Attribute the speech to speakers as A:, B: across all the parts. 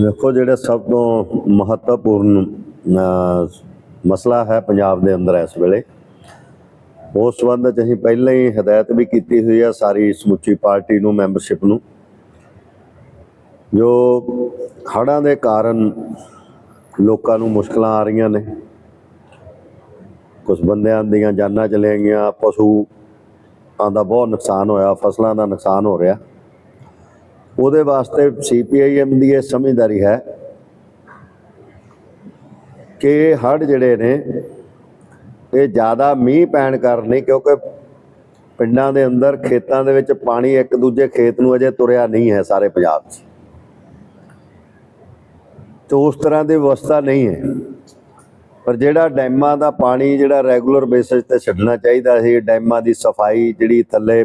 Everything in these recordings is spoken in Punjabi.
A: ਵੇਖੋ ਜਿਹੜਾ ਸਭ ਤੋਂ ਮਹੱਤਵਪੂਰਨ ਮਸਲਾ ਹੈ ਪੰਜਾਬ ਦੇ ਅੰਦਰ ਇਸ ਵੇਲੇ। ਉਸ ਸੰਬੰਧ ਚ ਅਸੀਂ ਪਹਿਲਾਂ ਹੀ ਹਦਾਇਤ ਵੀ ਕੀਤੀ ਹੋਈ ਹੈ ਸਾਰੀ ਸਮੁੱਚੀ ਪਾਰਟੀ ਨੂੰ, ਮੈਂਬਰਸ਼ਿਪ ਨੂੰ। ਜੋ ਹੜ੍ਹਾਂ ਦੇ ਕਾਰਨ ਲੋਕਾਂ ਨੂੰ ਮੁਸ਼ਕਲਾਂ ਆ ਰਹੀਆਂ ਨੇ। ਕੁਝ ਬੰਦਿਆਂ ਦੀਆਂ ਜਾਨਾਂ ਚਲੀਆਂ ਗਈਆਂ ਪਸ਼ੂ ਦਾ ਬਹੁਤ ਨੁਕਸਾਨ ਹੋਇਆ, ਫਸਲਾਂ ਦਾ ਨੁਕਸਾਨ ਹੋ ਰਿਹਾ। ਉਹਦੇ ਵਾਸਤੇ ਸੀਪੀਆਈਐਮ ਦੀ ਇਹ ਸਮਝਦਾਰੀ ਹੈ ਕਿ ਹੜ੍ਹ ਜਿਹੜੇ ਨੇ, ਇਹ ਜ਼ਿਆਦਾ ਮੀਂਹ ਪੈਣ ਕਾਰਨ ਨਹੀਂ, ਕਿਉਂਕਿ ਪਿੰਡਾਂ ਦੇ ਅੰਦਰ ਖੇਤਾਂ ਦੇ ਵਿੱਚ ਪਾਣੀ ਇੱਕ ਦੂਜੇ ਖੇਤ ਨੂੰ ਅਜੇ ਤੁਰਿਆ ਨਹੀਂ ਹੈ ਸਾਰੇ ਪੰਜਾਬ 'ਚ। ਤੇ ਉਸ ਤਰ੍ਹਾਂ ਦੀ ਵਿਵਸਥਾ ਨਹੀਂ ਹੈ। ਪਰ ਜਿਹੜਾ ਡੈਮਾਂ ਦਾ ਪਾਣੀ ਜਿਹੜਾ ਰੈਗੂਲਰ ਬੇਸਿਸ ਤੇ ਛੱਡਣਾ ਚਾਹੀਦਾ ਸੀ, ਡੈਮਾਂ ਦੀ ਸਫ਼ਾਈ ਜਿਹੜੀ ਥੱਲੇ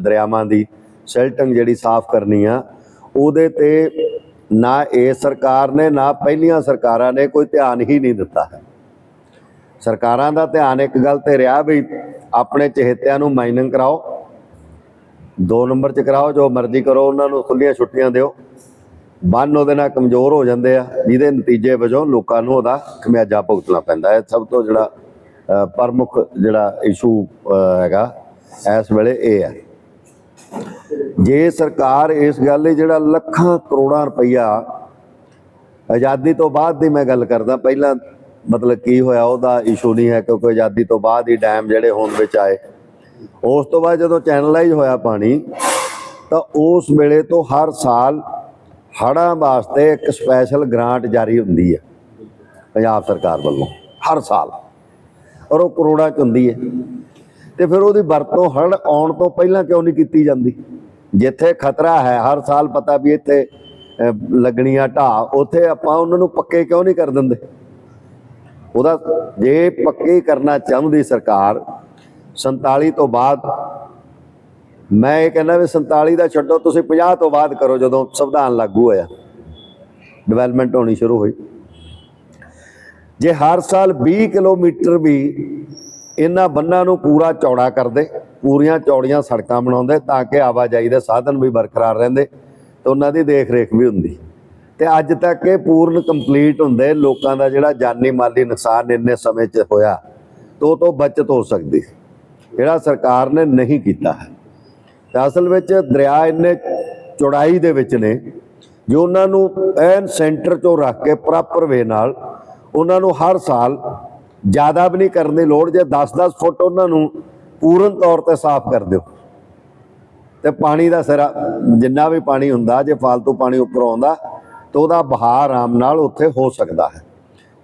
A: ਦਰਿਆਵਾਂ ਦੀ ਸ਼ੈਲਟਿੰਗ ਜਿਹੜੀ ਸਾਫ਼ ਕਰਨੀ ਆ, ਉਹਦੇ ਤੇ ਨਾ ਇਹ ਸਰਕਾਰ ਨੇ, ਨਾ ਪਹਿਲੀਆਂ ਸਰਕਾਰਾਂ ਨੇ ਕੋਈ ਧਿਆਨ ਹੀ ਨਹੀਂ ਦਿੱਤਾ ਹੈ। ਸਰਕਾਰਾਂ ਦਾ ਧਿਆਨ ਇੱਕ ਗੱਲ ਤੇ ਰਿਹਾ ਵੀ ਆਪਣੇ ਚਹੇਤਿਆਂ ਨੂੰ ਮਾਈਨਿੰਗ ਕਰਾਓ, ਦੋ ਨੰਬਰ ਚ ਕਰਾਓ, ਜੋ ਮਰਜ਼ੀ ਕਰੋ, ਉਹਨਾਂ ਨੂੰ ਖੁੱਲੀਆਂ ਛੁੱਟੀਆਂ ਦਿਓ। ਬੰਨ ਉਹਦੇ ਨਾਲ ਕਮਜ਼ੋਰ ਹੋ ਜਾਂਦੇ ਆ, ਜਿਹਦੇ ਨਤੀਜੇ ਵਜੋਂ ਲੋਕਾਂ ਨੂੰ ਉਹਦਾ ਖਮਿਆਜਾ ਭੁਗਤਣਾ ਪੈਂਦਾ ਹੈ। ਸਭ ਤੋਂ ਜਿਹੜਾ ਪ੍ਰਮੁੱਖ ਜਿਹੜਾ ਇਸ਼ੂ ਹੈਗਾ, ਇਸ ਵੇਲੇ ਇਹ ਹੈ। ਜੇ ਸਰਕਾਰ ਇਸ ਗੱਲ ਲਈ ਜਿਹੜਾ ਲੱਖਾਂ ਕਰੋੜਾਂ ਰੁਪਈਆ ਆਜ਼ਾਦੀ ਤੋਂ ਬਾਅਦ ਦੀ ਮੈਂ ਗੱਲ ਕਰਦਾ, ਪਹਿਲਾਂ ਮਤਲਬ ਕੀ ਹੋਇਆ ਉਹਦਾ ਇਸ਼ੂ ਨਹੀਂ ਹੈ ਕਿਉਂਕਿ ਆਜ਼ਾਦੀ ਤੋਂ ਬਾਅਦ ਹੀ ਡੈਮ ਜਿਹੜੇ ਹੋਂਦ ਵਿੱਚ ਆਏ। ਉਸ ਤੋਂ ਬਾਅਦ ਜਦੋਂ ਚੈਨਲਾਈਜ਼ ਹੋਇਆ ਪਾਣੀ, ਤਾਂ ਉਸ ਵੇਲੇ ਤੋਂ ਹਰ ਸਾਲ ਹੜ੍ਹਾਂ ਵਾਸਤੇ ਇੱਕ ਸਪੈਸ਼ਲ ਗ੍ਰਾਂਟ ਜਾਰੀ ਹੁੰਦੀ ਹੈ ਪੰਜਾਬ ਸਰਕਾਰ ਵੱਲੋਂ, ਹਰ ਸਾਲ। ਔਰ ਉਹ ਕਰੋੜਾਂ ਚ ਹੁੰਦੀ ਹੈ। ਤੇ ਫਿਰ ਉਹਦੀ ਵਰਤੋਂ ਹੜ੍ਹ ਆਉਣ ਤੋਂ ਪਹਿਲਾਂ ਕਿਉਂ ਨਹੀਂ ਕੀਤੀ ਜਾਂਦੀ? ਜਿੱਥੇ ਖਤਰਾ ਹੈ, ਹਰ ਸਾਲ ਪਤਾ ਵੀ ਇੱਥੇ ਲੱਗਣੀਆਂ ਢਾਹ, ਉੱਥੇ ਆਪਾਂ ਉਹਨਾਂ ਨੂੰ ਪੱਕੇ ਕਿਉਂ ਨਹੀਂ ਕਰ ਦਿੰਦੇ? ਉਹਦਾ ਜੇ ਪੱਕੇ ਕਰਨਾ ਚਾਹੁੰਦੀ ਸਰਕਾਰ 47 ਤੋਂ ਬਾਅਦ, ਮੈਂ ਇਹ ਕਹਿੰਦਾ ਵੀ 47 ਦਾ ਛੱਡੋ, ਤੁਸੀਂ 50 ਤੋਂ ਬਾਅਦ ਕਰੋ ਜਦੋਂ ਸੰਵਿਧਾਨ ਲਾਗੂ ਹੋਇਆ। ਡਿਵੈਲਪਮੈਂਟ ਹੋਣੀ ਸ਼ੁਰੂ ਹੋਈ। ਜੇ ਹਰ ਸਾਲ 20 ਕਿਲੋਮੀਟਰ ਵੀ ਇਹਨਾਂ ਬੰਨਾਂ ਨੂੰ ਪੂਰਾ ਚੌੜਾ ਕਰਦੇ ਪੂਰੀਆਂ ਚੌੜੀਆਂ ਸੜਕਾਂ ਬਣਾਉਂਦੇ ਤਾਂ ਕਿ ਆਵਾਜਾਈ ਦੇ ਸਾਧਨ ਵੀ ਬਰਕਰਾਰ ਰਹਿੰਦੇ ਤੇ ਉਹਨਾਂ ਦੀ ਦੇਖ ਰੇਖ ਵੀ ਹੁੰਦੀ। ਤੇ ਅੱਜ ਤੱਕ ਇਹ ਪੂਰਨ ਕੰਪਲੀਟ ਹੁੰਦੇ, ਲੋਕਾਂ ਦਾ ਜਿਹੜਾ ਜਾਨੀ ਮਾਲੀ ਨੁਕਸਾਨ ਇੰਨੇ ਸਮੇਂ 'ਚ ਹੋਇਆ, ਤੋਂ ਤੋਂ ਬਚਤ ਹੋ ਸਕਦੀ। ਜਿਹੜਾ ਸਰਕਾਰ ਨੇ ਨਹੀਂ ਕੀਤਾ ਹੈ। ਤੇ ਅਸਲ ਵਿੱਚ ਦਰਿਆ ਇੰਨੇ ਚੌੜਾਈ ਦੇ ਵਿੱਚ ਨੇ, ਜੋ ਉਹਨਾਂ ਨੂੰ ਐਨ ਸੈਂਟਰ 'ਚੋਂ ਰੱਖ ਕੇ ਪ੍ਰੋਪਰ ਵੇ ਨਾਲ ਉਹਨਾਂ ਨੂੰ ਹਰ ਸਾਲ ਜ਼ਿਆਦਾ ਵੀ ਨਹੀਂ ਕਰਨ ਦੀ ਲੋੜ, ਜੇ 10-10 ਫੁੱਟ ਉਹਨਾਂ ਨੂੰ ਪੂਰਨ ਤੌਰ ਤੇ ਸਾਫ਼ ਕਰ ਦਿਓ। ਤੇ ਪਾਣੀ ਦਾ ਸਿਰਾ, ਜਿੰਨਾ ਵੀ ਪਾਣੀ ਹੁੰਦਾ, ਜੇ ਫालतू ਪਾਣੀ ਉੱਪਰ ਆਉਂਦਾ, ਤਾਂ ਉਹਦਾ ਬਹਾਅ ਆਰਾਮ ਨਾਲ ਉੱਥੇ ਹੋ ਸਕਦਾ ਹੈ।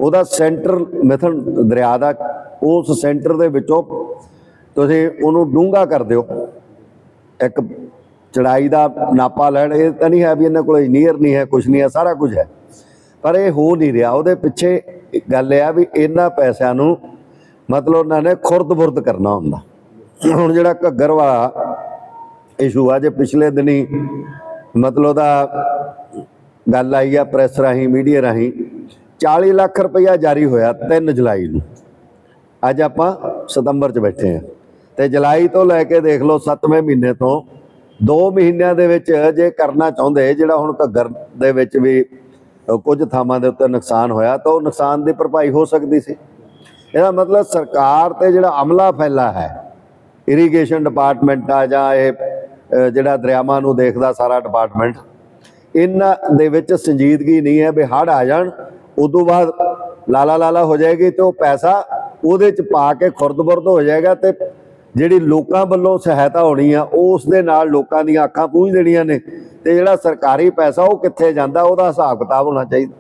A: ਉਹਦਾ ਸੈਂਟਰ ਮਿਥਨ ਦਰਿਆ ਦਾ, ਉਸ ਸੈਂਟਰ ਦੇ ਵਿੱਚੋਂ ਤੁਸੀਂ ਉਹਨੂੰ ਡੂੰਘਾ ਕਰ ਦਿਓ। ਇੱਕ ਚੜਾਈ ਦਾ ਨਾਪਾ ਲੈਣ, ਇਹ ਤਾਂ ਨਹੀਂ ਹੈ ਵੀ ਇਹਨਾਂ ਕੋਲ ਇੰਜੀਨੀਅਰ ਨਹੀਂ ਹੈ ਕੁਝ ਨਹੀਂ ਹੈ, ਸਾਰਾ ਕੁਝ ਹੈ। ਪਰ ਇਹ ਹੋ ਨਹੀਂ ਰਿਹਾ। ਉਹਦੇ ਪਿੱਛੇ ਗੱਲ ਇਹ ਆ ਵੀ ਇਹਨਾਂ ਪੈਸਿਆਂ ਨੂੰ ਮਤਲਬ ਉਹਨਾਂ ਨੇ ਖੁਰਦ-ਬੁਰਦ ਕਰਨਾ ਹੁੰਦਾ। ਹੁਣ ਜਿਹੜਾ ਘੱਗਰ ਵਾਲਾ ਇਸ਼ੂ ਆ, ਜੇ ਪਿਛਲੇ ਦਿਨੀ ਮਤਲਬ ਦਾ ਗੱਲ ਆਈ ਆ ਪ੍ਰੈਸ ਰਾਹੀਂ ਮੀਡੀਆ ਰਾਹੀਂ 40 ਲੱਖ ਰੁਪਇਆ ਜਾਰੀ ਹੋਇਆ 3 ਜੁਲਾਈ ਨੂੰ। ਅੱਜ ਆਪਾਂ ਸਤੰਬਰ 'ਚ ਬੈਠੇ ਆ। ਤੇ ਜੁਲਾਈ ਤੋਂ ਲੈ ਕੇ ਦੇਖ ਲਓ 7ਵੇਂ ਮਹੀਨੇ ਤੋਂ 2 ਮਹੀਨਿਆਂ ਦੇ ਵਿੱਚ ਜੇ ਕਰਨਾ ਚਾਹੁੰਦੇ, ਜਿਹੜਾ ਹੁਣ ਘੱਗਰ ਦੇ ਵਿੱਚ ਵੀ ਕੁਝ ਥਾਵਾਂ ਦੇ ਉੱਤੇ ਨੁਕਸਾਨ ਹੋਇਆ, ਤਾਂ ਉਹ ਨੁਕਸਾਨ ਦੀ ਭਰਪਾਈ ਹੋ ਸਕਦੀ ਸੀ। ਇਹਦਾ ਮਤਲਬ ਸਰਕਾਰ ਤੇ ਜਿਹੜਾ ਅਮਲਾ ਫੈਲਾ ਹੈ ਇਰੀਗੇਸ਼ਨ ਡਿਪਾਰਟਮੈਂਟ ਆ ਜਾਂ ਇਹ ਜਿਹੜਾ ਦਰਿਆਵਾਂ ਨੂੰ ਦੇਖਦਾ ਸਾਰਾ ਡਿਪਾਰਟਮੈਂਟ ਇਹਨਾਂ ਦੇ ਵਿੱਚ ਸੰਜੀਦਗੀ ਨਹੀਂ ਹੈ ਵੀ ਹੜ ਆ ਜਾਣ, ਉਦੋਂ ਬਾਅਦ ਲਾਲਾ ਲਾਲਾ ਹੋ ਜਾਏਗੀ ਤੇ ਉਹ ਪੈਸਾ ਉਹਦੇ ਚ ਪਾ ਕੇ ਖੁਰਦ-ਬੁਰਦ ਹੋ ਜਾਏਗਾ ਤੇ ਜਿਹੜੀ ਲੋਕਾਂ ਵੱਲੋਂ ਸਹਾਇਤਾ ਹੋਣੀ ਆ ਉਸ ਦੇ ਨਾਲ ਲੋਕਾਂ ਦੀਆਂ ਅੱਖਾਂ ਪੂੰਝ ਦੇਣੀਆਂ ਨੇ ਤੇ ਜਿਹੜਾ ਸਰਕਾਰੀ ਪੈਸਾ ਉਹ ਕਿੱਥੇ ਜਾਂਦਾ, ਉਹਦਾ ਹਿਸਾਬ ਕਿਤਾਬ ਹੋਣਾ ਚਾਹੀਦਾ।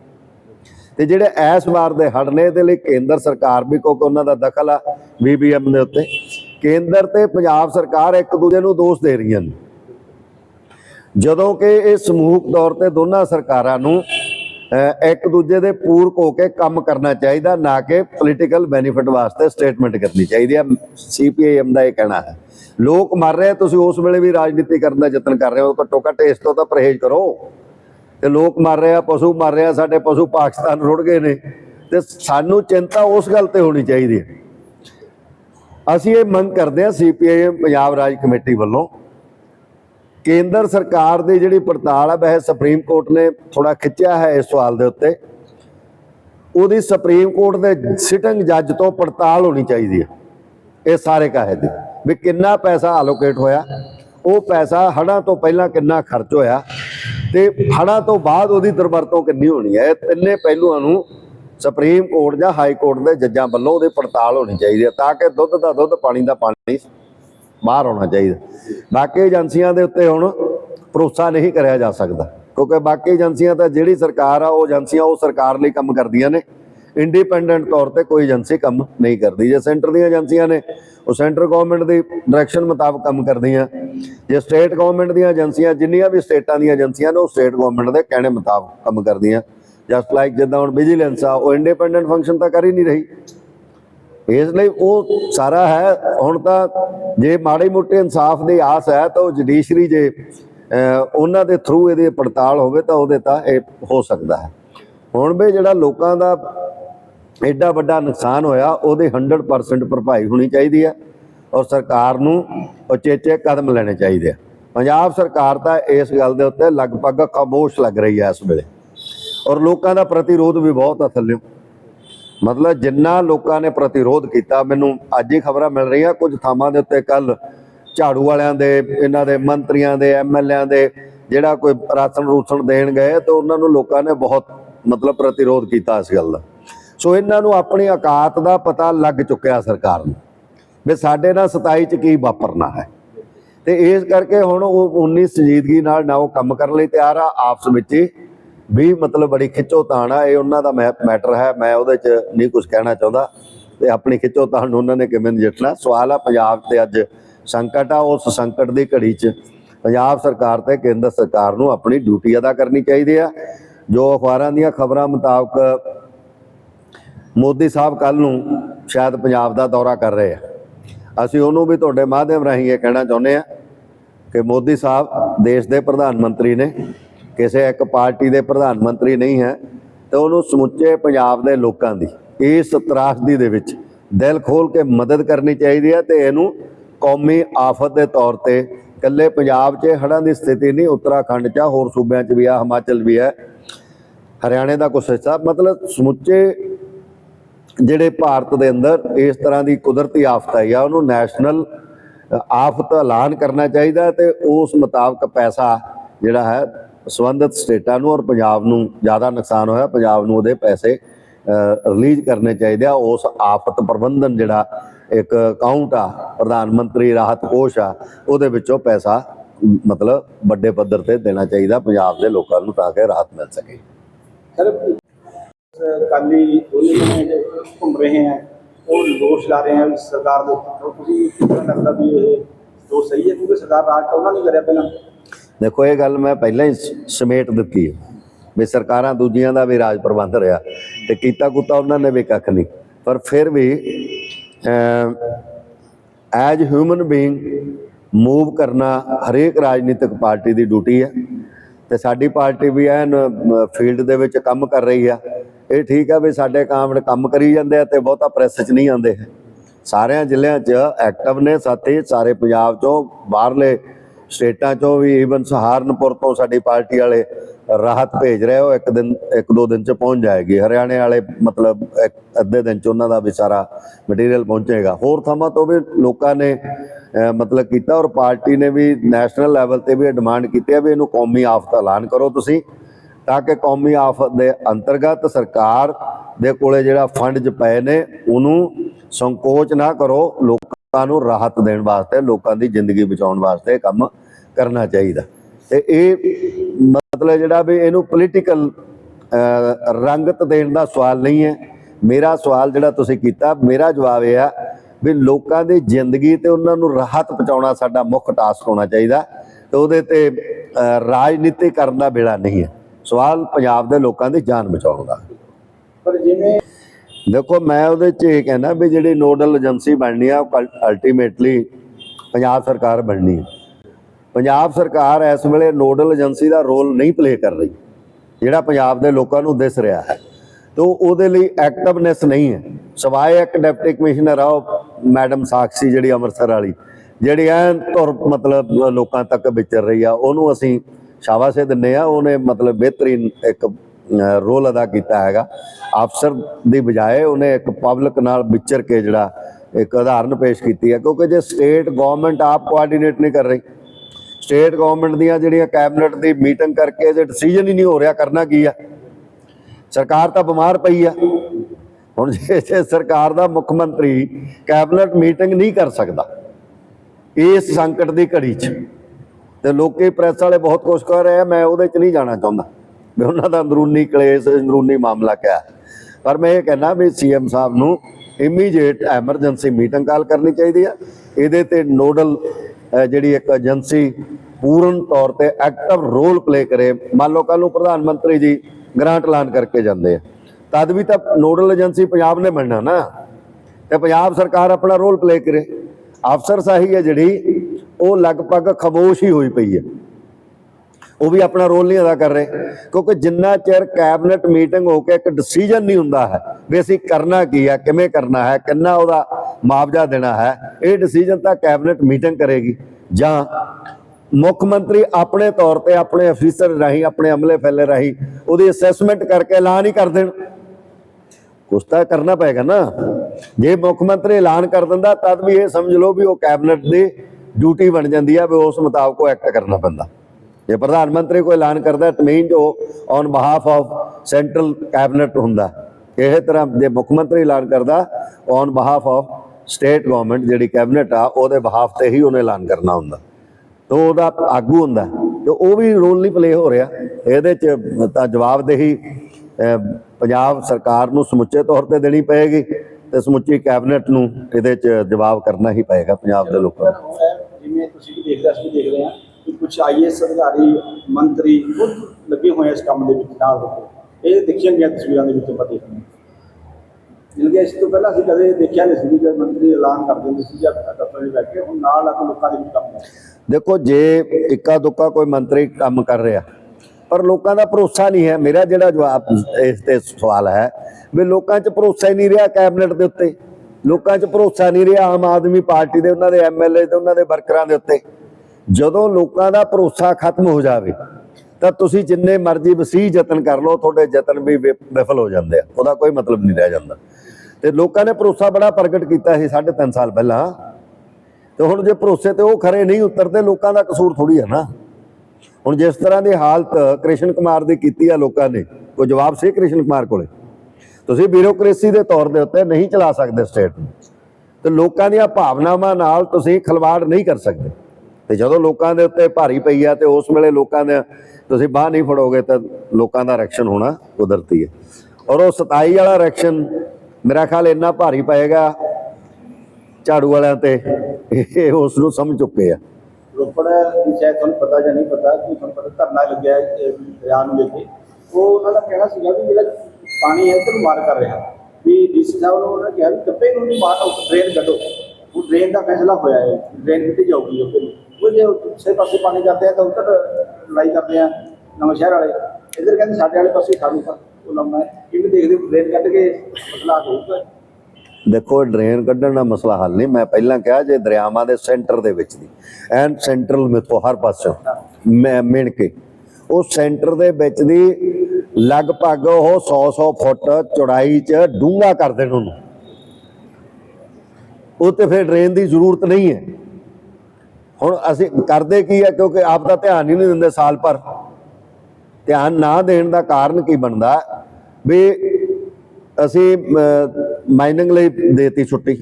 A: ਤੇ ਜਿਹੜੇ ਇਸ ਵਾਰ ਦੇ ਹੜ੍ਹ ਨੇ, ਇਹਦੇ ਲਈ ਕੇਂਦਰ ਸਰਕਾਰ ਵੀ ਕਿਉਂਕਿ ਉਹਨਾਂ ਦਾ ਦਖਲ ਆ ਬੀਬੀਐਮ ਦੇ ਉੱਤੇ। ਕੇਂਦਰ ਤੇ ਪੰਜਾਬ ਸਰਕਾਰ ਇੱਕ ਦੂਜੇ ਨੂੰ ਦੋਸ਼ ਦੇ ਰਹੀਆਂ ਨੇ। ਜਦੋਂ ਕਿ ਇਹ ਸਮੂਹਕ ਤੌਰ ਤੇ ਦੋਨਾਂ ਸਰਕਾਰਾਂ ਨੂੰ ਇੱਕ ਦੂਜੇ ਦੇ ਪੂਰਕ ਹੋ ਕੇ ਕੰਮ ਕਰਨਾ ਚਾਹੀਦਾ, ਨਾ ਕਿ ਪੋਲੀਟੀਕਲ ਬੈਨੀਫਿਟ ਵਾਸਤੇ ਸਟੇਟਮੈਂਟ ਕਰਨੀ ਚਾਹੀਦੀ ਹੈ ਸੀਪੀਆਈਐਮ ਦਾ ਇਹ ਕਹਿਣਾ ਹੈ। ਲੋਕ ਮਰ ਰਹੇ ਤੁਸੀਂ ਉਸ ਵੇਲੇ ਵੀ ਰਾਜਨੀਤੀ ਕਰਨ ਦਾ ਯਤਨ ਕਰ ਰਹੇ ਹੋ, ਘੱਟੋ ਘੱਟ ਇਸ ਤੋਂ ਤਾਂ ਪਰਹੇਜ਼ ਕਰੋ। ਤੇ ਲੋਕ ਮਰ ਰਹੇ ਆ, ਪਸ਼ੂ ਮਰ ਰਹੇ ਆ, ਸਾਡੇ ਪਸ਼ੂ ਪਾਕਿਸਤਾਨ ਰੁੜ ਗਏ ਨੇ। ਤੇ ਸਾਨੂੰ ਚਿੰਤਾ ਉਸ ਗੱਲ ਤੇ ਹੋਣੀ ਚਾਹੀਦੀ ਹੈ। ਅਸੀਂ ਇਹ ਮੰਗ ਕਰਦੇ ਹਾਂ ਸੀਪੀਆਈਐਮ ਪੰਜਾਬ ਰਾਜ ਕਮੇਟੀ ਵੱਲੋਂ ਕੇਂਦਰ ਸਰਕਾਰ ਦੀ ਜਿਹੜੀ ਪੜਤਾਲ ਹੈ, ਵੈਸੇ ਸੁਪਰੀਮ ਕੋਰਟ ਨੇ ਥੋੜਾ ਖਿੱਚਿਆ ਹੈ ਇਸ ਸਵਾਲ ਦੇ ਉੱਤੇ। ਉਹਦੀ ਸੁਪਰੀਮ ਕੋਰਟ ਦੇ ਸਿਟਿੰਗ ਜੱਜ ਤੋਂ ਪੜਤਾਲ ਹੋਣੀ ਚਾਹੀਦੀ ਹੈ, ਇਹ ਸਾਰੇ ਕਾਹੇ ਦੀ। ਵੀ ਕਿੰਨਾ ਪੈਸਾ ਅਲੋਕੇਟ ਹੋਇਆ, ਉਹ ਪੈਸਾ ਹੜਾਂ ਤੋਂ ਪਹਿਲਾਂ ਕਿੰਨਾ ਖਰਚ ਹੋਇਆ ਤੇ ਹੜਾਂ ਤੋਂ ਬਾਅਦ ਉਹਦੀ ਦੁਰਵਰਤੋਂ ਕਿੰਨੀ ਹੋਣੀ ਹੈ, ਇਹ ਤਿੰਨੇ ਪਹਿਲੂਆਂ ਨੂੰ ਸੁਪਰੀਮ ਕੋਰਟ ਜਾਂ ਹਾਈ ਕੋਰਟ ਦੇ ਜੱਜਾਂ ਵੱਲੋਂ ਉਹਦੀ ਪੜਤਾਲ ਹੋਣੀ ਚਾਹੀਦੀ ਹੈ ਤਾਂ ਕਿ ਦੁੱਧ ਦਾ ਦੁੱਧ, ਪਾਣੀ ਦਾ ਪਾਣੀ ਬਾਹਰ ਆਉਣਾ ਚਾਹੀਦਾ। ਬਾਕੀ ਏਜੰਸੀਆਂ ਦੇ ਉੱਤੇ ਹੁਣ ਭਰੋਸਾ ਨਹੀਂ ਕਰਿਆ ਜਾ ਸਕਦਾ, ਕਿਉਂਕਿ ਬਾਕੀ ਏਜੰਸੀਆਂ ਤਾਂ ਜਿਹੜੀ ਸਰਕਾਰ ਆ, ਉਹ ਏਜੰਸੀਆਂ ਉਹ ਸਰਕਾਰ ਲਈ ਕੰਮ ਕਰਦੀਆਂ ਨੇ। ਇੰਡੀਪੈਂਡੈਂਟ ਤੌਰ ਤੇ ਕੋਈ ਏਜੰਸੀ ਕੰਮ ਨਹੀਂ ਕਰਦੀ। ਜੇ ਸੈਂਟਰ ਦੀਆਂ ਏਜੰਸੀਆਂ ਨੇ, ਉਹ ਸੈਂਟਰ ਗਵਰਨਮੈਂਟ ਦੀ ਡਾਇਰੈਕਸ਼ਨ ਮੁਤਾਬਕ ਕੰਮ ਕਰਦੀਆਂ। ਜੇ ਸਟੇਟ ਗਵਰਨਮੈਂਟ ਦੀਆਂ ਏਜੰਸੀਆਂ, ਜਿੰਨੀਆਂ ਵੀ ਸਟੇਟਾਂ ਦੀਆਂ ਏਜੰਸੀਆਂ ਨੇ, ਉਹ ਸਟੇਟ ਗਵਰਨਮੈਂਟ ਦੇ ਕਹਿਣੇ ਮੁਤਾਬਕ ਕੰਮ ਕਰਦੀਆਂ। ਜਸਟ ਲਾਈਕ ਜਿੱਦਾਂ ਹੁਣ ਵਿਜੀਲੈਂਸ ਆ, ਉਹ ਇੰਡੀਪੈਂਡੈਂਟ ਫੰਕਸ਼ਨ ਤਾਂ ਕਰ ਹੀ ਨਹੀਂ ਰਹੀ। ਇਸ ਲਈ ਉਹ ਸਾਰਾ ਹੈ, ਹੁਣ ਤਾਂ ਜੇ ਮਾੜੇ ਮੋਟੇ ਇਨਸਾਫ ਦੀ ਆਸ ਹੈ, ਤਾਂ ਉਹ ਜੁਡੀਸ਼ਰੀ ਜੇ ਉਹਨਾਂ ਦੇ ਥਰੂ ਇਹਦੀ ਪੜਤਾਲ ਹੋਵੇ ਤਾਂ ਉਹਦੇ ਤਾਂ ਇਹ ਹੋ ਸਕਦਾ ਹੈ। ਹੁਣ ਵੀ ਜਿਹੜਾ ਲੋਕਾਂ ਦਾ ਐਡਾ ਵੱਡਾ ਨੁਕਸਾਨ ਹੋਇਆ, ਉਹਦੇ 100% ਭਰਪਾਈ ਹੋਣੀ ਚਾਹੀਦੀ ਹੈ ਔਰ ਸਰਕਾਰ ਨੂੰ ਉਚੇਚੇ ਕਦਮ ਲੈਣੇ ਚਾਹੀਦੇ ਆ। ਪੰਜਾਬ ਸਰਕਾਰ ਤਾਂ ਇਸ ਗੱਲ ਦੇ ਉੱਤੇ ਲਗਭਗ ਖਾਮੋਸ਼ ਲੱਗ ਰਹੀ ਹੈ ਇਸ ਵੇਲੇ। ਔਰ ਲੋਕਾਂ ਦਾ ਪ੍ਰਤੀਰੋਧ ਵੀ ਬਹੁਤ ਆ ਥੱਲੇ। ਮਤਲਬ ਜਿੰਨਾ ਲੋਕਾਂ ਨੇ ਪ੍ਰਤੀਰੋਧ ਕੀਤਾ, ਮੈਨੂੰ ਅੱਜ ਹੀ ਖਬਰਾਂ ਮਿਲ ਰਹੀਆਂ, ਕੁਝ ਥਾਵਾਂ ਦੇ ਉੱਤੇ ਕੱਲ ਝਾੜੂ ਵਾਲਿਆਂ ਦੇ, ਇਹਨਾਂ ਦੇ ਮੰਤਰੀਆਂ ਦੇ ਐਮਐਲਏਆਂ ਦੇ ਜਿਹੜਾ ਕੋਈ ਰਾਸ਼ਨ ਰੂਸਣ ਦੇਣ ਗਏ, ਤਾਂ ਉਹਨਾਂ ਨੂੰ ਲੋਕਾਂ ਨੇ ਬਹੁਤ ਮਤਲਬ ਪ੍ਰਤੀਰੋਧ ਕੀਤਾ ਇਸ ਗੱਲ ਦਾ। ਸੋ ਇਹਨਾਂ ਨੂੰ ਆਪਣੀ ਔਕਾਤ ਦਾ ਪਤਾ ਲੱਗ ਚੁੱਕਿਆ ਸਰਕਾਰ ਨੂੰ ਵੀ ਸਾਡੇ ਨਾਲ 27 ਚ ਕੀ ਵਾਪਰਨਾ ਹੈ। ਤੇ ਇਸ ਕਰਕੇ ਹੁਣ ਉਹ ਉਨੀ ਸੰਜੀਦਗੀ ਨਾਲ ਨਾ ਉਹ ਕੰਮ ਕਰਨ ਲਈ ਤਿਆਰ ਆ, ਆਪਸ ਵਿੱਚ ਹੀ ਵੀ ਮਤਲਬ ਬੜੀ ਖਿੱਚੋਤਾਣ ਆ, ਇਹ ਉਹਨਾਂ ਦਾ ਮੈਟਰ ਹੈ, ਮੈਂ ਉਹਦੇ ਚ ਨਹੀਂ ਕੁਝ ਕਹਿਣਾ ਚਾਹੁੰਦਾ। ਤੇ ਆਪਣੀ ਖਿੱਚੋਤਾਣ ਨੂੰ ਉਹਨਾਂ ਨੇ ਕਿਵੇਂ ਨਜਿੱਠਣਾ? ਸਵਾਲ ਆ ਪੰਜਾਬ ਤੇ ਅੱਜ ਸੰਕਟ ਆ, ਉਸ ਸੰਕਟ ਦੀ ਘੜੀ 'ਚ ਪੰਜਾਬ ਸਰਕਾਰ ਤੇ ਕੇਂਦਰ ਸਰਕਾਰ ਨੂੰ ਆਪਣੀ ਡਿਊਟੀ ਅਦਾ ਕਰਨੀ ਚਾਹੀਦੀ ਆ। ਜੋ ਅਖਬਾਰਾਂ ਦੀਆਂ ਖਬਰਾਂ ਮੁਤਾਬਕ ਮੋਦੀ ਸਾਹਿਬ ਕੱਲ ਨੂੰ ਸ਼ਾਇਦ ਪੰਜਾਬ ਦਾ ਦੌਰਾ ਕਰ ਰਹੇ ਆ। ਅਸੀਂ ਉਹਨੂੰ ਵੀ ਤੁਹਾਡੇ ਮਾਧਿਅਮ ਰਾਹੀਂ ਇਹ ਕਹਿਣਾ ਚਾਹੁੰਦੇ ਆ ਕਿ ਮੋਦੀ ਸਾਹਿਬ ਦੇਸ਼ ਦੇ ਪ੍ਰਧਾਨ ਮੰਤਰੀ ਨੇ ਕਿਸੇ ਇੱਕ ਪਾਰਟੀ ਦੇ ਪ੍ਰਧਾਨ ਮੰਤਰੀ ਨਹੀਂ ਹੈ ਤੇ ਉਹਨੂੰ ਸਮੁੱਚੇ ਪੰਜਾਬ ਦੇ ਲੋਕਾਂ ਦੀ ਇਸ ਤਰਾਸਦੀ ਦੇ ਵਿੱਚ ਦਿਲ ਖੋਲ ਕੇ ਮਦਦ ਕਰਨੀ ਚਾਹੀਦੀ ਹੈ ਤੇ ਇਹਨੂੰ ਕੌਮੀ ਆਫਤ ਦੇ ਤੌਰ ਤੇ ਇਕੱਲੇ ਪੰਜਾਬ 'ਚ ਹੜ੍ਹਾਂ ਦੀ ਸਥਿਤੀ ਨਹੀਂ ਉੱਤਰਾਖੰਡ 'ਚ ਆ, ਹੋਰ ਸੂਬਿਆਂ 'ਚ ਵੀ ਆ ਹਿਮਾਚਲ ਵੀ ਹੈ ਹਰਿਆਣੇ ਦਾ ਕੁਛ ਹਿੱਸਾ ਮਤਲਬ ਸਮੁੱਚੇ ਜਿਹੜੇ ਭਾਰਤ ਦੇ ਅੰਦਰ ਇਸ ਤਰ੍ਹਾਂ ਦੀ ਕੁਦਰਤੀ ਆਫਤ ਆਈ ਆ ਉਹਨੂੰ ਨੈਸ਼ਨਲ ਆਫਤ ਐਲਾਨ ਕਰਨਾ ਚਾਹੀਦਾ ਤੇ ਉਸ ਮੁਤਾਬਕ ਪੈਸਾ ਜਿਹੜਾ ਹੈ ਸਬੰਧਤ ਸਟੇਟਾਂ ਨੂੰ ਔਰ ਪੰਜਾਬ ਨੂੰ ਜ਼ਿਆਦਾ ਨੁਕਸਾਨ ਹੋਇਆ, ਪੰਜਾਬ ਨੂੰ ਉਹਦੇ ਪੈਸੇ ਰਿਲੀਜ਼ ਕਰਨੇ ਚਾਹੀਦੇ ਆ। ਉਸ ਆਫਤ ਪ੍ਰਬੰਧਨ ਜਿਹੜਾ ਇੱਕ ਅਕਾਊਂਟ ਆ, ਪ੍ਰਧਾਨ ਮੰਤਰੀ ਰਾਹਤ ਕੋਸ਼ ਆ, ਉਹਦੇ ਵਿੱਚੋਂ ਪੈਸਾ, ਮਤਲਬ ਵੱਡੇ ਪੱਧਰ ਤੇ ਦੇਣਾ ਚਾਹੀਦਾ ਪੰਜਾਬ ਦੇ ਲੋਕਾਂ ਨੂੰ ਤਾਂ ਕਿ ਰਾਹਤ ਮਿਲ ਸਕੇ।
B: ਸਰ ਕਾਲੀ ਦੋਨੇ ਘੁੰਮ ਰਹੇ ਆ, ਉਹ ਦੋਸ਼ ਲਾ ਰਹੇ ਆ ਸਰਕਾਰ ਦੇ ਤੁਸੀਂ ਕਿਹਨਾਂ ਲੱਗਦਾ ਵੀ ਇਹ ਦੋ ਸਹੀ ਹੈ? ਕਿਉਂਕਿ ਸਰਕਾਰ ਰਾਜ ਤਾਂ ਉਹਨਾਂ ਨੇ ਕਰਿਆ
A: ਦੇਖੋ, ਇਹ ਗੱਲ ਮੈਂ ਪਹਿਲਾਂ ਹੀ ਸਮੇਟ ਦਿੱਤੀ ਹੈ ਵੀ ਸਰਕਾਰਾਂ ਦੂਜੀਆਂ ਦਾ ਵੀ ਰਾਜ ਪ੍ਰਬੰਧ ਰਿਹਾ ਤੇ ਕੀਤਾ ਕੁੱਤਾ ਉਹਨਾਂ ਨੇ ਵੀ ਕੱਖ ਨਹੀਂ। ਪਰ ਫਿਰ ਵੀ ਐਜ ਹਿਊਮਨ ਬੀਇੰਗ ਮੂਵ ਕਰਨਾ ਹਰੇਕ ਰਾਜਨੀਤਿਕ ਪਾਰਟੀ ਦੀ ਡਿਊਟੀ ਹੈ ਤੇ ਸਾਡੀ ਪਾਰਟੀ ਵੀ ਐਨ ਫੀਲਡ ਦੇ ਵਿੱਚ ਕੰਮ ਕਰ ਰਹੀ ਆ। ਇਹ ਠੀਕ ਆ ਵੀ ਸਾਡੇ ਕਾਮੜ ਕੰਮ ਕਰੀ ਜਾਂਦੇ ਆ ਤੇ ਬਹੁਤਾ ਪ੍ਰੈਸ 'ਚ ਨਹੀਂ ਆਉਂਦੇ। ਸਾਰਿਆਂ ਜ਼ਿਲ੍ਹਿਆਂ 'ਚ ਐਕਟਿਵ ਨੇ, ਸਾਥੀ, ਸਾਰੇ ਪੰਜਾਬ 'ਚੋਂ ਬਾਹਰਲੇ ਸਟੇਟਾਂ 'ਚੋਂ ਵੀ ਈਵਨ ਸਹਾਰਨਪੁਰ ਤੋਂ ਸਾਡੀ ਪਾਰਟੀ ਵਾਲੇ ਰਾਹਤ ਭੇਜ ਰਹੇ ਹੋ, ਇੱਕ ਦਿਨ, ਇੱਕ ਦੋ ਦਿਨ 'ਚ ਪਹੁੰਚ ਜਾਏਗੀ। ਹਰਿਆਣੇ ਵਾਲੇ ਮਤਲਬ ਅੱਧੇ ਦਿਨ 'ਚ ਉਹਨਾਂ ਦਾ ਵੀ ਸਾਰਾ ਮਟੀਰੀਅਲ ਪਹੁੰਚੇਗਾ। ਹੋਰ ਥਾਵਾਂ ਤੋਂ ਵੀ ਲੋਕਾਂ ਨੇ ਮਤਲਬ ਕੀਤਾ ਔਰ ਪਾਰਟੀ ਨੇ ਵੀ ਨੈਸ਼ਨਲ ਲੈਵਲ ਤੇ ਵੀ ਡਿਮਾਂਡ ਕੀਤੀ ਹੈ ਵੀ ਇਹਨੂੰ ਕੌਮੀ ਆਫਤ ਐਲਾਨ ਕਰੋ ਤੁਸੀਂ, ਤਾਂ ਕਿ ਕੌਮੀ ਆਫਤ ਦੇ ਅੰਤਰਗਤ ਸਰਕਾਰ ਦੇ ਕੋਲੇ ਜਿਹੜਾ ਫੰਡ ਜ ਪਏ ਨੇ, ਉਹਨੂੰ ਸੰਕੋਚ ਨਾ ਕਰੋ, ਲੋਕ ਨੂੰ ਰਾਹਤ ਦੇਣ ਵਾਸਤੇ, ਲੋਕਾਂ ਦੀ ਜ਼ਿੰਦਗੀ ਬਚਾਉਣ ਵਾਸਤੇ ਕੰਮ ਕਰਨਾ ਚਾਹੀਦਾ। ਤੇ ਇਹ ਮਤਲਬ ਜਿਹੜਾ ਵੀ ਇਹਨੂੰ ਪੋਲੀਟੀਕਲ ਰੰਗਤ ਦੇਣ ਦਾ ਸਵਾਲ ਨਹੀਂ ਹੈ। ਮੇਰਾ ਸਵਾਲ ਜਿਹੜਾ ਤੁਸੀਂ ਕੀਤਾ, ਮੇਰਾ ਜਵਾਬ ਇਹ ਆ ਵੀ ਲੋਕਾਂ ਦੀ ਜ਼ਿੰਦਗੀ ਤੇ ਉਹਨਾਂ ਨੂੰ ਰਾਹਤ ਪਹੁੰਚਾਉਣਾ ਸਾਡਾ ਮੁੱਖ ਟਾਸਕ ਹੋਣਾ ਚਾਹੀਦਾ। ਤੇ ਉਹਦੇ ਤੇ ਰਾਜਨੀਤੀ ਕਰਨ ਦਾ ਵੇਲਾ ਨਹੀਂ ਹੈ। ਸਵਾਲ ਪੰਜਾਬ ਦੇ ਲੋਕਾਂ ਦੀ ਜਾਨ ਬਚਾਉਣ ਦਾ।
B: ਪਰ ਜਿਵੇਂ
A: ਦੇਖੋ, ਮੈਂ ਉਹਦੇ 'ਚ ਇਹ ਕਹਿਣਾ ਵੀ ਜਿਹੜੀ ਨੋਡਲ ਏਜੰਸੀ ਬਣਨੀ ਆ ਅਲਟੀਮੇਟਲੀ ਪੰਜਾਬ ਸਰਕਾਰ ਬਣਨੀ ਹੈ ਪੰਜਾਬ ਸਰਕਾਰ ਇਸ ਵੇਲੇ ਨੋਡਲ ਏਜੰਸੀ ਦਾ ਰੋਲ ਨਹੀਂ ਪਲੇ ਕਰ ਰਹੀ, ਜਿਹੜਾ ਪੰਜਾਬ ਦੇ ਲੋਕਾਂ ਨੂੰ ਦਿਸ ਰਿਹਾ ਹੈ। ਤੋ ਉਹਦੇ ਲਈ ਐਕਟਿਵਨੈਸ ਨਹੀਂ ਹੈ। ਸਵਾਏ ਇੱਕ ਡਿਪਟੀ ਕਮਿਸ਼ਨਰ ਆ, ਉਹ ਮੈਡਮ ਸਾਕਸ਼ੀ ਜਿਹੜੀ ਅੰਮ੍ਰਿਤਸਰ ਵਾਲੀ, ਜਿਹੜੀ ਐ ਧੁਰ ਮਤਲਬ ਲੋਕਾਂ ਤੱਕ ਵਿਚਰ ਰਹੀ ਆ, ਉਹਨੂੰ ਅਸੀਂ ਸ਼ਾਬਾਸ਼ੇ ਦਿੰਨੇ ਆ, ਉਹਨੇ ਮਤਲਬ ਬਿਹਤਰੀਨ ਇੱਕ ਰੋਲ ਅਦਾ ਕੀਤਾ ਹੈਗਾ। ਅਫਸਰ ਦੀ ਬਜਾਏ ਉਹਨੇ ਇੱਕ ਪਬਲਿਕ ਨਾਲ ਵਿਚਰ ਕੇ ਜਿਹੜਾ ਇੱਕ ਉਦਾਹਰਨ ਪੇਸ਼ ਕੀਤੀ ਹੈ, ਕਿਉਂਕਿ ਜੇ ਸਟੇਟ ਗਵਰਨਮੈਂਟ ਆਪ ਕੋਆਰਡੀਨੇਟ ਨਹੀਂ ਕਰ ਰਹੀ ਸਟੇਟ ਗਵਰਨਮੈਂਟ ਦੀਆਂ ਜਿਹੜੀਆਂ ਕੈਬਨਿਟ ਦੀ ਮੀਟਿੰਗ ਕਰਕੇ ਜੇ ਡਿਸੀਜਨ ਹੀ ਨਹੀਂ ਹੋ ਰਿਹਾ, ਕਰਨਾ ਕੀ ਆ? ਸਰਕਾਰ ਤਾਂ ਬਿਮਾਰ ਪਈ ਆ। ਹੁਣ ਜੇ ਸਰਕਾਰ ਦਾ ਮੁੱਖ ਮੰਤਰੀ ਕੈਬਨਿਟ ਮੀਟਿੰਗ ਨਹੀਂ ਕਰ ਸਕਦਾ, ਇਸ ਸੰਕਟ ਦੀ ਘੜੀ 'ਚ, ਤੇ ਲੋਕੀ ਪ੍ਰੈਸ ਵਾਲੇ ਬਹੁਤ ਕੁਝ ਕਰ ਰਹੇ ਆ, ਮੈਂ ਉਹਦੇ 'ਚ ਨਹੀਂ ਜਾਣਾ ਚਾਹੁੰਦਾ। ਵੀ ਉਹਨਾਂ ਦਾ ਅੰਦਰੂਨੀ ਕਲੇਸ਼, ਅੰਦਰੂਨੀ ਮਾਮਲਾ ਕਿਆ ਹੈ ਪਰ ਮੈਂ ਇਹ ਕਹਿਣਾ ਵੀ ਸੀਐਮ ਸਾਹਿਬ ਨੂੰ ਇਮੀਡੀਏਟ ਐਮਰਜੈਂਸੀ ਮੀਟਿੰਗ ਕਾਲ ਕਰਨੀ ਚਾਹੀਦੀ ਹੈ ਇਹਦੇ ਤੇ ਨੋਡਲ ਜਿਹੜੀ ਇੱਕ ਏਜੰਸੀ ਪੂਰਨ ਤੌਰ ਤੇ ਐਕਟਿਵ ਰੋਲ ਪਲੇ ਕਰੇ। ਮੰਨ ਲਓ ਕੱਲ ਨੂੰ ਪ੍ਰਧਾਨ ਮੰਤਰੀ ਜੀ ਗ੍ਰਾਂਟ ਐਲਾਨ ਕਰਕੇ ਜਾਂਦੇ ਆ। ਤਦ ਵੀ ਤਾਂ ਨੋਡਲ ਏਜੰਸੀ ਪੰਜਾਬ ਨੇ ਬਣਨਾ ਨਾ। ਤੇ ਪੰਜਾਬ ਸਰਕਾਰ ਆਪਣਾ ਰੋਲ ਪਲੇ ਕਰੇ। ਅਫਸਰਸ਼ਾਹੀ ਹੈ ਜਿਹੜੀ, ਉਹ ਲਗਭਗ ਖਮੋਸ਼ ਹੀ ਹੋਈ ਪਈ ਹੈ। ਉਹ ਵੀ ਆਪਣਾ ਰੋਲ ਨਹੀਂ ਅਦਾ ਕਰ ਰਹੇ। ਕਿਉਂਕਿ ਜਿੰਨਾ ਚਿਰ ਕੈਬਨਿਟ ਮੀਟਿੰਗ ਹੋ ਕੇ ਇੱਕ ਡਿਸੀਜਨ ਨਹੀਂ ਹੁੰਦਾ ਹੈ ਵੀ ਅਸੀਂ ਕਰਨਾ ਕੀ ਹੈ, ਕਿਵੇਂ ਕਰਨਾ ਹੈ, ਕਿੰਨਾ ਉਹਦਾ ਮੁਆਵਜ਼ਾ ਦੇਣਾ ਹੈ, ਇਹ ਡਿਸੀਜਨ ਤਾਂ ਕੈਬਨਿਟ ਮੀਟਿੰਗ ਕਰੇਗੀ। ਜਾਂ ਮੁੱਖ ਮੰਤਰੀ ਆਪਣੇ ਤੌਰ ਤੇ ਆਪਣੇ ਅਫੀਸਰ ਰਾਹੀਂ, ਆਪਣੇ ਅਮਲੇ ਫੈਲੇ ਰਾਹੀਂ ਉਹਦੀ ਅਸੈਸਮੈਂਟ ਕਰਕੇ ਐਲਾਨ ਹੀ ਕਰ ਦੇਣ। ਕੁਛ ਤਾਂ ਕਰਨਾ ਪਏਗਾ ਨਾ। ਜੇ ਮੁੱਖ ਮੰਤਰੀ ਐਲਾਨ ਕਰ ਦਿੰਦਾ, ਤਦ ਵੀ ਇਹ ਸਮਝ ਲਓ ਵੀ ਉਹ ਕੈਬਨਿਟ ਦੀ ਡਿਊਟੀ ਬਣ ਜਾਂਦੀ ਆ ਵੀ ਉਸ ਮੁਤਾਬਕ ਉਹ ਐਕਟ ਕਰਨਾ ਪੈਂਦਾ। ਜੇ ਪ੍ਰਧਾਨ ਮੰਤਰੀ ਕੋਈ ਐਲਾਨ ਕਰਦਾ ਇਟ ਮੀਨਸ ਉਹ on behalf of central cabinet ਹੁੰਦਾ। ਇਹ ਤਰ੍ਹਾਂ ਜੇ ਮੁੱਖ ਮੰਤਰੀ ਐਲਾਨ ਕਰਦਾ on behalf of state government ਜਿਹੜੀ ਕੈਬਨਿਟ ਆ, ਉਹਦੇ ਬਿਹਾਫ ਤੇ ਹੀ ਉਹਨੇ ਐਲਾਨ ਕਰਨਾ ਹੁੰਦਾ। ਤੋ ਉਹਦਾ ਆਗੂ ਹੁੰਦਾ। ਤੇ ਉਹ ਵੀ ਰੋਲ ਨਹੀਂ ਪਲੇ ਹੋ ਰਿਹਾ। ਇਹਦੇ ਚ ਤਾਂ ਜਵਾਬਦੇਹੀ ਪੰਜਾਬ ਸਰਕਾਰ ਨੂੰ ਸਮੁੱਚੇ ਤੌਰ ਤੇ ਦੇਣੀ ਪਏਗੀ ਤੇ ਸਮੁੱਚੀ ਕੈਬਨਿਟ ਨੂੰ ਇਹਦੇ ਚ ਜਵਾਬ ਕਰਨਾ ਹੀ ਪਏਗਾ ਪੰਜਾਬ ਦੇ ਲੋਕਾਂ ਨੂੰ।
B: ਹੁਣ ਜਿਵੇਂ ਤੁਸੀਂ ਵੀ ਦੇਖਦੇ ਅਸੀਂ ਦੇਖ ਰਹੇ ਹਾਂ ਕੁਝ ਆਈਐਸ ਅਧਿਕਾਰੀ ਮੰਤਰੀ ਖੁਦ ਲੱਗੇ ਹੋਏ ਇਸ ਕੰਮ ਦੇ ਵਿੱਚ ਨਾਲ ਹੋ ਕੇ। ਇਹ ਦੇਖੀਆਂ ਗਈਆਂ ਤਸਵੀਰਾਂ ਦੇ ਵਿੱਚ ਆਪਾਂ ਦੇਖਦੇ ਹਾਂ। ਇਸ ਤੋਂ ਪਹਿਲਾਂ ਅਸੀਂ ਕਦੇ ਦੇਖਿਆ ਨਹੀਂ ਸੀ ਕਿ ਮੰਤਰੀ ਐਲਾਨ ਕਰ ਦਿੰਦੇ ਸੀ ਜਾਂ ਦਫ਼ਤਰ ਵਿੱਚ ਕੇ, ਹੁਣ ਨਾਲ ਆ ਲੋਕਾਂ ਦੇ ਵਿੱਚ ਕੰਮ ਕਰ
A: ਦੇਖੋ, ਜੇ ਇੱਕਾ ਦੁੱਕਾ ਕੋਈ ਮੰਤਰੀ ਕੰਮ ਕਰ ਰਿਹਾ, ਪਰ ਲੋਕਾਂ ਦਾ ਭਰੋਸਾ ਨਹੀਂ ਹੈ। ਮੇਰਾ ਜਿਹੜਾ ਜਵਾਬ ਇਸ ਤੇ ਸਵਾਲ ਹੈ ਵੀ ਲੋਕਾਂ 'ਚ ਭਰੋਸਾ ਹੀ ਨਹੀਂ ਰਿਹਾ ਕੈਬਨਿਟ ਦੇ ਉੱਤੇ। ਲੋਕਾਂ 'ਚ ਭਰੋਸਾ ਨਹੀਂ ਰਿਹਾ ਆਮ ਆਦਮੀ ਪਾਰਟੀ ਦੇ, ਉਹਨਾਂ ਦੇ ਐਮਐਲਏ ਤੇ ਉਹਨਾਂ ਦੇ ਵਰਕਰਾਂ ਦੇ ਉੱਤੇ। ਜਦੋਂ ਲੋਕਾਂ ਦਾ ਭਰੋਸਾ ਖਤਮ ਹੋ ਜਾਵੇ, ਤਾਂ ਤੁਸੀਂ ਜਿੰਨੇ ਮਰਜ਼ੀ ਵਸੀਹ ਯਤਨ ਕਰ ਲਓ, ਤੁਹਾਡੇ ਯਤਨ ਵੀ ਵਿਫਲ ਹੋ ਜਾਂਦੇ ਆ। ਉਹਦਾ ਕੋਈ ਮਤਲਬ ਨਹੀਂ ਰਹਿ ਜਾਂਦਾ। ਤੇ ਲੋਕਾਂ ਨੇ ਭਰੋਸਾ ਬੜਾ ਪ੍ਰਗਟ ਕੀਤਾ ਸੀ 3.5 ਸਾਲ ਪਹਿਲਾਂ। ਤੇ ਹੁਣ ਜੇ ਭਰੋਸੇ ਤੇ ਉਹ ਖਰੇ ਨਹੀਂ ਉਤਰਦੇ, ਲੋਕਾਂ ਦਾ ਕਸੂਰ ਥੋੜੀ ਹੈ ਨਾ। ਹੁਣ ਜਿਸ ਤਰ੍ਹਾਂ ਦੀ ਹਾਲਤ ਕ੍ਰਿਸ਼ਨ ਕੁਮਾਰ ਦੀ ਕੀਤੀ ਆ ਲੋਕਾਂ ਨੇ ਕੋਈ ਜਵਾਬ ਸੀ ਕ੍ਰਿਸ਼ਨ ਕੁਮਾਰ ਕੋਲੇ? ਤੁਸੀਂ ਬਿਊਰੋਕ੍ਰੇਸੀ ਦੇ ਤੌਰ ਦੇ ਉੱਤੇ ਨਹੀਂ ਚਲਾ ਸਕਦੇ ਸਟੇਟ ਨੂੰ। ਤੇ ਲੋਕਾਂ ਦੀਆਂ ਭਾਵਨਾਵਾਂ ਨਾਲ ਤੁਸੀਂ ਖਲਵਾੜ ਨਹੀਂ ਕਰ ਸਕਦੇ। ਤੇ ਜਦੋਂ ਲੋਕਾਂ ਦੇ ਉੱਤੇ ਭਾਰੀ ਪਈ ਆ ਤੇ ਉਸ ਵੇਲੇ ਲੋਕਾਂ ਦੇ ਤੁਸੀਂ ਬਾਹ ਨਹੀਂ ਫੜੋਗੇ ਤਾਂ ਲੋਕਾਂ ਦਾ ਰਿਐਕਸ਼ਨ ਹੋਣਾ ਕੁਦਰਤੀ ਹੈ। ਔਰ ਉਹ 27 ਵਾਲਾ ਰਿਐਕਸ਼ਨ ਮੇਰਾ ਖਿਆਲ ਇੰਨਾ ਭਾਰੀ ਪਏਗਾ ਝਾੜੂ ਵਾਲਿਆਂ ਤੇ, ਇਹ ਉਸ ਨੂੰ ਸਮਝ ਚੁੱਕੇ ਆ।
B: ਰੋਪੜ ਦੀ ਸ਼ਾਇਦ ਤੁਹਾਨੂੰ ਪਤਾ ਜਾਂ ਨਹੀਂ ਪਤਾ, ਕਿ ਤੁਹਾਨੂੰ ਪਤਾ ਧਰਨਾ ਲੱਗਿਆ ਹੈ ਨੂੰ ਲੈ ਕੇ ਉਹ ਉਹਨਾਂ ਦਾ ਕਹਿਣਾ ਸੀਗਾ ਵੀ ਜਿਹੜਾ ਪਾਣੀ ਹੈ ਇੱਧਰ ਮਾਰ ਕਰ ਰਿਹਾ। ਵੀ ਡੀਸੀ ਸਾਹਿਬ ਨੂੰ ਉਹਨਾਂ ਨੇ ਕਿਹਾ ਵੀ ਕੱਪੇ ਨੂੰ ਨਹੀਂ ਮਾਰ, ਡਰੇਨ ਕੱਢੋ। ਉਹ ਡਰੇਨ ਦਾ ਫੈਸਲਾ ਹੋਇਆ ਹੈ, ਡਰੇਨ ਕਿੱਥੇ ਜਾਊਗੀ ਉਹ ਫਿਰ ਉਹ ਜੇ ਉਸੇ ਪਾਸੇ ਪਾਣੀ ਕਰਦੇ ਆ ਤਾਂ ਉੱਧਰ ਲੜਾਈ ਕਰਦੇ ਆ ਨਵਾਂ ਸ਼ਹਿਰ ਵਾਲੇ। ਇੱਧਰ ਕਹਿੰਦੇ ਸਾਡੇ ਵਾਲੇ ਪਾਸੇ ਸਾਨੂੰ ਉਹ ਲੰਮਾ ਹੈ। ਕਿਵੇਂ ਦੇਖਦੇ ਡਰੇਨ ਕੱਢ ਕੇ ਮਸਲਾ ਹੱਲ ਹੋਊਗਾ?
A: ਦੇਖੋ ਡਰੇਨ ਕੱਢਣ ਦਾ ਮਸਲਾ ਹੱਲ ਨਹੀਂ। ਮੈਂ ਪਹਿਲਾਂ ਕਿਹਾ ਜੇ ਦਰਿਆਵਾਂ ਦੇ ਸੈਂਟਰ ਦੇ ਵਿੱਚ ਦੀ, ਐਨ ਸੈਂਟਰਲ ਮੇਥੋਂ ਹਰ ਪਾਸੋਂ ਮੈਂ ਮਿਣ ਕੇ, ਉਹ ਸੈਂਟਰ ਦੇ ਵਿੱਚ ਦੀ ਲਗਭਗ ਉਹ 100 100 ਫੁੱਟ ਚੌੜਾਈ 'ਚ ਡੂੰਘਾ ਕਰ ਦੇਣ ਉਹਨੂੰ। ਉਹ ਤੇ ਫਿਰ ਡਰੇਨ ਦੀ ਜ਼ਰੂਰਤ ਨਹੀਂ ਹੈ। ਹੁਣ ਅਸੀਂ ਕਰਦੇ ਕੀ ਹੈ ਕਿਉਂਕਿ ਆਪ ਦਾ ਧਿਆਨ ਹੀ ਨਹੀਂ ਦਿੰਦੇ ਸਾਲ ਭਰ। ਧਿਆਨ ਨਾ ਦੇਣ ਦਾ ਕਾਰਨ ਕੀ ਬਣਦਾ? ਵੀ ਅਸੀਂ ਮਾਈਨਿੰਗ ਲਈ ਦੇਤੀ ਛੁੱਟੀ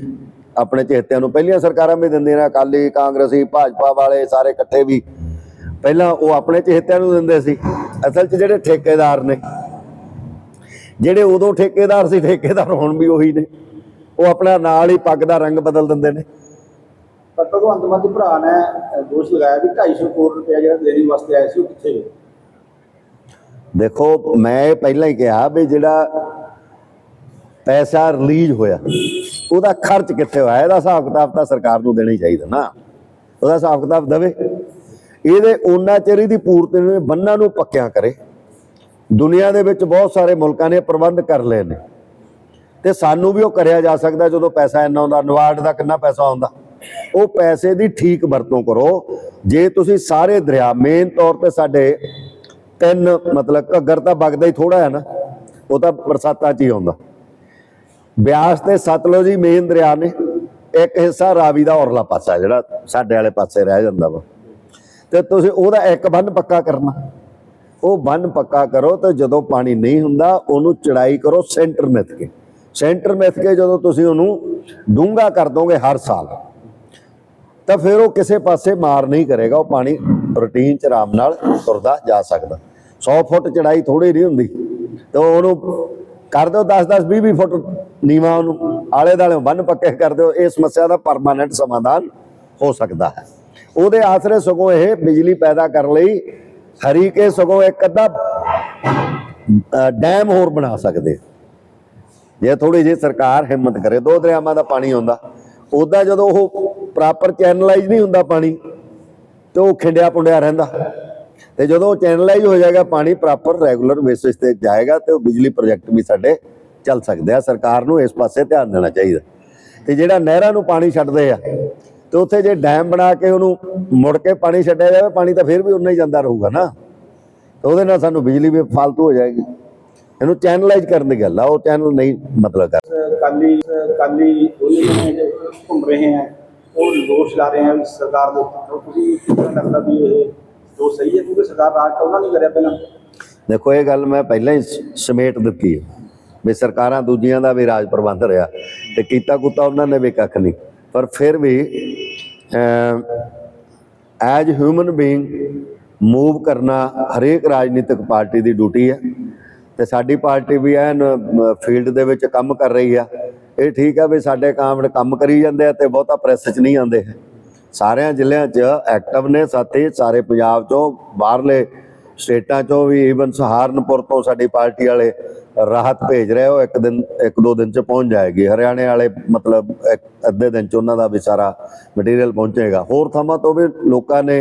A: ਆਪਣੇ ਚੇਤਿਆਂ ਨੂੰ। ਪਹਿਲੀਆਂ ਸਰਕਾਰਾਂ ਵੀ ਦਿੰਦੀਆਂ ਨੇ, ਅਕਾਲੀ, ਕਾਂਗਰਸੀ, ਭਾਜਪਾ ਵਾਲੇ ਸਾਰੇ ਇਕੱਠੇ ਵੀ। ਪਹਿਲਾਂ ਉਹ ਆਪਣੇ ਚੇਤਿਆਂ ਨੂੰ ਦਿੰਦੇ ਸੀ। ਅਸਲ 'ਚ ਜਿਹੜੇ ਠੇਕੇਦਾਰ ਨੇ, ਜਿਹੜੇ ਉਦੋਂ ਠੇਕੇਦਾਰ ਸੀ, ਠੇਕੇਦਾਰ ਹੁਣ ਵੀ ਉਹੀ ਨੇ। ਉਹ ਆਪਣਾ ਨਾਲ ਹੀ ਪੱਗ ਦਾ ਰੰਗ ਬਦਲ ਦਿੰਦੇ ਨੇ।
B: ਪਰ ਭਗਵੰਤ ਮਾਨ ਦੇ ਭਰਾ ਨੇ ਦੋਸ਼ ਲਗਾਇਆ ਵੀ 250 ਕਰੋੜ ਰੁਪਏ ਜਿਹੜਾ ਦੇਣ ਵਾਸਤੇ ਆਇਆ ਸੀ ਉਹ ਕਿੱਥੇ ਗਿਆ
A: ਦੇਖੋ, ਮੈਂ ਪਹਿਲਾਂ ਹੀ ਕਿਹਾ ਵੀ ਜਿਹੜਾ ਪੈਸਾ ਰਿਲੀਜ਼ ਹੋਇਆ, ਉਹਦਾ ਖਰਚ ਕਿੱਥੇ ਹੋਇਆ? ਇਹਦਾ ਹਿਸਾਬ ਕਿਤਾਬ ਤਾਂ ਸਰਕਾਰ ਨੂੰ ਦੇਣਾ ਹੀ ਚਾਹੀਦਾ ਨਾ। ਉਹਦਾ ਹਿਸਾਬ ਕਿਤਾਬ ਦੇਵੇ। ਇਹਦੇ ਉਹਨਾਂ ਚਿਰ ਇਹਦੀ ਪੂਰਤੀ ਨੂੰ ਬੰਨਾਂ ਨੂੰ ਪੱਕਿਆਂ ਕਰੇ। ਦੁਨੀਆ ਦੇ ਵਿੱਚ ਬਹੁਤ ਸਾਰੇ ਮੁਲਕਾਂ ਨੇ ਪ੍ਰਬੰਧ ਕਰ ਲਏ ਨੇ। ਤੇ ਸਾਨੂੰ ਵੀ ਉਹ ਕਰਿਆ ਜਾ ਸਕਦਾ ਜਦੋਂ ਪੈਸਾ ਇੰਨਾ ਆਉਂਦਾ, ਨਵਾਰਡ ਦਾ ਕਿੰਨਾ ਪੈਸਾ ਆਉਂਦਾ। ਉਹ ਪੈਸੇ ਦੀ ਠੀਕ ਵਰਤੋਂ ਕਰੋ। ਜੇ ਤੁਸੀਂ ਸਾਰੇ ਦਰਿਆ ਮੇਨ ਤੌਰ ਤੇ ਸਾਡੇ ਤਿੰਨ ਮਤਲਬ ਘੱਗਰ ਤਾਂ ਵਗਦਾ ਹੀ ਥੋੜਾ ਹੈ ਨਾ, ਉਹ ਤਾਂ ਬਰਸਾਤਾਂ 'ਚ ਹੀ ਆਉਂਦਾ। ਬਿਆਸ ਤੇ ਸਤਲੁਜ ਹੀ ਮੇਨ ਦਰਿਆ ਨੇ, ਇੱਕ ਹਿੱਸਾ ਰਾਵੀ ਦਾ ਔਰਲਾ ਪਾਸਾ ਜਿਹੜਾ ਸਾਡੇ ਵਾਲੇ ਪਾਸੇ ਰਹਿ ਜਾਂਦਾ ਵਾ। ਤੇ ਤੁਸੀਂ ਉਹਦਾ ਇੱਕ ਬੰਨ ਪੱਕਾ ਕਰਨਾ। ਉਹ ਬੰਨ ਪੱਕਾ ਕਰੋ ਤੇ ਜਦੋਂ ਪਾਣੀ ਨਹੀਂ ਹੁੰਦਾ, ਉਹਨੂੰ ਚੜਾਈ ਕਰੋ ਸੈਂਟਰ ਮਿੱਥ ਕੇ। ਸੈਂਟਰ ਮਿੱਥ ਕੇ ਜਦੋਂ ਤੁਸੀਂ ਉਹਨੂੰ ਡੂੰਘਾ ਕਰ ਦੋਗੇ ਹਰ ਸਾਲ। ਤਾਂ ਫਿਰ ਉਹ ਕਿਸੇ ਪਾਸੇ ਮਾਰ ਨਹੀਂ ਕਰੇਗਾ, ਉਹ ਪਾਣੀ ਰੂਟੀਨ ਚ ਆਰਾਮ ਨਾਲ ਤੁਰਦਾ ਜਾ ਸਕਦਾ। 100 ਫੁੱਟ ਚੜਾਈ ਥੋੜੀ ਨਹੀਂ ਹੁੰਦੀ। ਤਾਂ ਉਹਨੂੰ ਕਰ ਦਿਓ 10 10 20 20 ਫੁੱਟ ਨੀਵਾ ਉਹਨੂੰ ਆਲੇ ਦਾਲੇ ਬੰਨ ਪੱਕੇ ਕਰ ਦਿਓ ਇਹ ਸਮੱਸਿਆ ਦਾ ਪਰਮਾਨੈਂਟ ਸਮਾਧਾਨ ਹੋ ਸਕਦਾ ਹੈ। ਉਹਦੇ ਆਸਰੇ ਸਗੋਂ ਇਹ ਬਿਜਲੀ ਪੈਦਾ ਕਰਨ ਲਈ ਹਰੀ ਹਰੀਕੇ ਸਗੋਂ ਇੱਕ ਅੱਧਾ ਡੈਮ ਹੋਰ ਬਣਾ ਸਕਦੇ। ਜੇ ਥੋੜੀ ਜਿਹੀ ਸਰਕਾਰ ਹਿੰਮਤ ਕਰੇ, ਦੋ ਦਰਿਆਵਾਂ ਦਾ ਪਾਣੀ ਆਉਂਦਾ ਉਦਾਂ ਜਦੋਂ ਉਹ ਪ੍ਰੋਪਰ ਚੈਨਲਾਈਜ਼ ਨਹੀਂ ਹੁੰਦਾ ਪਾਣੀ ਤੇ ਉਹ ਖਿੰਡਿਆ ਪੁੰਡਿਆ ਰਹਿੰਦਾ ਤੇ ਜਦੋਂ ਚੈਨਲਾਈਜ਼ ਹੋ ਜਾਏਗਾ ਪਾਣੀ ਪ੍ਰੋਪਰ ਰੈਗੂਲਰ ਬੇਸਿਸ ਤੇ ਜਾਏਗਾ ਤੇ ਉਹ ਬਿਜਲੀ ਪ੍ਰੋਜੈਕਟ ਵੀ ਸਾਡੇ ਚੱਲ ਸਕਦੇ ਆ ਸਰਕਾਰ ਨੂੰ ਇਸ ਪਾਸੇ ਧਿਆਨ ਦੇਣਾ ਚਾਹੀਦਾ ਤੇ ਜਿਹੜਾ ਨਹਿਰਾਂ ਨੂੰ ਪਾਣੀ ਛੱਡਦੇ ਆ ਤੇ ਉੱਥੇ ਜੇ ਡੈਮ ਬਣਾ ਕੇ ਉਹਨੂੰ ਮੁੜ ਕੇ ਪਾਣੀ ਛੱਡਿਆ ਜਾਵੇ ਪਾਣੀ ਤਾਂ ਫਿਰ ਵੀ ਉਨਾ ਹੀ ਜਾਂਦਾ ਰਹੂਗਾ ਨਾ ਤੇ ਉਹਦੇ ਨਾਲ ਸਾਨੂੰ ਬਿਜਲੀ ਵੀ ਫालतू ਹੋ ਜਾਏਗੀ ਇਹਨੂੰ ਚੈਨਲਾਈਜ਼ ਕਰਨ ਦੀ ਗੱਲ ਆ ਉਹ ਚੈਨਲ ਨਹੀਂ ਮਤਲਬ ਕਰ
B: ਕਾਲੀ ਕਾਲੀ ਦੋਨੇ ਘੁੰਮ ਰਹੇ ਹੈ ਉਹ ਦੋਸ਼ ਲਾ ਰਹੇ ਹੈ ਸਰਕਾਰ ਦੇ ਉੱਤੇ। ਤੁਸੀਂ ਕਿਹੜਾ ਲੱਗਦਾ ਵੀ ਇਹ ਜੋ ਸਹੀ ਹੈ? ਕਿਉਂਕਿ ਸਰਕਾਰ ਰਾਜ ਤਾਂ ਉਹਨਾਂ ਨੇ ਕਰਿਆ ਪਹਿਲਾਂ।
A: ਦੇਖੋ, ਇਹ ਗੱਲ ਮੈਂ ਪਹਿਲਾਂ ਹੀ ਸਮੇਟ ਦਿੱਤੀ ਹੈ ਵੀ ਸਰਕਾਰਾਂ ਦੂਜੀਆਂ ਦਾ ਵੀ ਰਾਜ ਪ੍ਰਬੰਧ ਰਿਹਾ ਤੇ ਕੀਤਾ ਕੁੱਤਾ ਉਹਨਾਂ ਨੇ ਵੀ ਕੱਖ ਨਹੀਂ। ਪਰ ਫਿਰ ਵੀ ਐਜ ਹਿਊਮਨ ਬੀਇੰਗ ਮੂਵ ਕਰਨਾ ਹਰੇਕ ਰਾਜਨੀਤਿਕ ਪਾਰਟੀ ਦੀ ਡਿਊਟੀ ਹੈ ਤੇ ਸਾਡੀ ਪਾਰਟੀ ਵੀ ਐਨ ਫੀਲਡ ਦੇ ਵਿੱਚ ਕੰਮ ਕਰ ਰਹੀ ਆ। ਇਹ ਠੀਕ ਆ ਵੀ ਸਾਡੇ ਕਾਮੜ ਕੰਮ ਕਰੀ ਜਾਂਦੇ ਆ ਤੇ ਬਹੁਤਾ ਪ੍ਰੈਸ 'ਚ ਨਹੀਂ ਆਉਂਦੇ। ਸਾਰਿਆਂ ਜ਼ਿਲ੍ਹਿਆਂ 'ਚ ਐਕਟਿਵ ਨੇ ਸਾਥੀ, ਸਾਰੇ ਪੰਜਾਬ 'ਚੋਂ, ਬਾਹਰਲੇ ਸਟੇਟਾਂ 'ਚੋਂ ਵੀ ਈਵਨ ਸਹਾਰਨਪੁਰ ਤੋਂ ਸਾਡੀ ਪਾਰਟੀ ਵਾਲੇ ਰਾਹਤ ਭੇਜ ਰਹੇ ਹੋ ਇੱਕ ਦਿਨ, ਇੱਕ ਦੋ ਦਿਨ 'ਚ ਪਹੁੰਚ ਜਾਏਗੀ। ਹਰਿਆਣੇ ਵਾਲੇ ਮਤਲਬ ਅੱਧੇ ਦਿਨ 'ਚ ਉਹਨਾਂ ਦਾ ਵੀ ਸਾਰਾ ਮਟੀਰੀਅਲ ਪਹੁੰਚੇਗਾ। ਹੋਰ ਥਾਵਾਂ ਤੋਂ ਵੀ ਲੋਕਾਂ ਨੇ